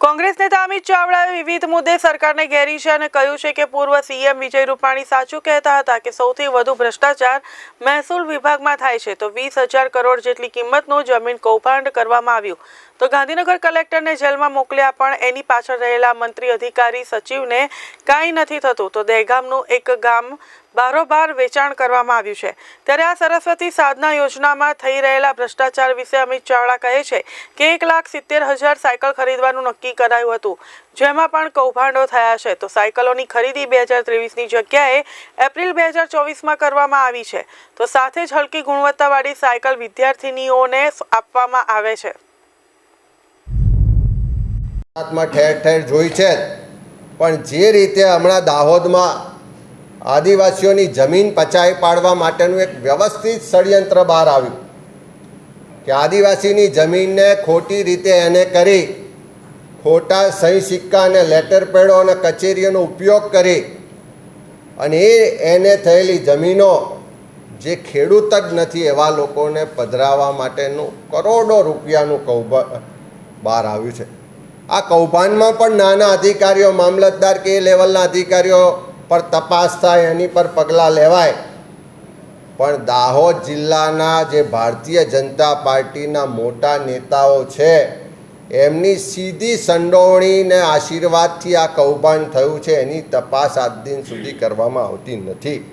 કોંગ્રેસ નેતા અમિત ચાવડાએ વિવિધ મુદ્દે સરકારને ઘેરી છે અને કહ્યું છે કે પૂર્વ સીએમ વિજય રૂપાણી સાચું કહેતા હતા કે સૌથી વધુ ભ્રષ્ટાચાર મહેસૂલ વિભાગમાં થાય છે, તો વીસ હજાર કરોડ જેટલી કિંમતનું જમીન કૌભાંડ કરવામાં આવ્યું. તો ગાંધીનગર કલેક્ટરને જેલમાં મોકલ્યા પણ એની પાછળ રહેલા મંત્રી અધિકારી સચિવને કાંઈ નથી થતું. તો દહેગામનું એક ગામ બારોબાર વેચાણ કરવામાં આવ્યું છે. ત્યારે આ સરસ્વતી સાધના યોજનામાં થઈ રહેલા ભ્રષ્ટાચાર વિશે અમિત ચાવડા કહે છે કે એક લાખ સિત્તેર હજાર સાયકલ ખરીદવાનું નક્કી કરાયું હતું. જેમાં પણ કૌભાંડો થયા છે. તો સાયકલોની ખરીદી બે હજાર ત્રેવીસની જગ્યાએ એપ્રિલ બે હજાર ચોવીસમાં કરવામાં આવી છે. તો સાથે જ હલકી ગુણવત્તાવાળી સાયકલ વિદ્યાર્થિનીઓને આપવામાં આવે છે. ઠેર ઠેર જોઈ છે પણ જે રીતે હમણાં દાહોદમાં આદિવાસીઓની જમીન પચાવી પાડવા માટેનું એક વ્યવસ્થિત ષડયંત્ર બહાર આવ્યું. કે આદિવાસીની જમીનને ખોટી રીતે એને કરી, ખોટા સહી સિક્કા અને લેટર પેડો અને કચેરીઓનો ઉપયોગ કરી અને એ એને થયેલી જમીનો, જે ખેડૂત જ નથી એવા લોકોને પધરાવવા માટેનું કરોડો રૂપિયાનું કૌભાંડ બહાર આવ્યું છે. આ કૌભાંડમાં પણ નાના અધિકારીઓ, મામલતદાર કે લેવલના અધિકારીઓ પર તપાસ થાય, એની પર પગલાં લેવાય. પણ દાહોદ જિલ્લાના જે ભારતીય જનતા પાર્ટીના મોટા નેતાઓ છે, એમની સીધી સંડોવણીને આશીર્વાદથી આ કૌભાંડ થયું છે, એની તપાસ આજ દિન સુધી કરવામાં આવતી નથી.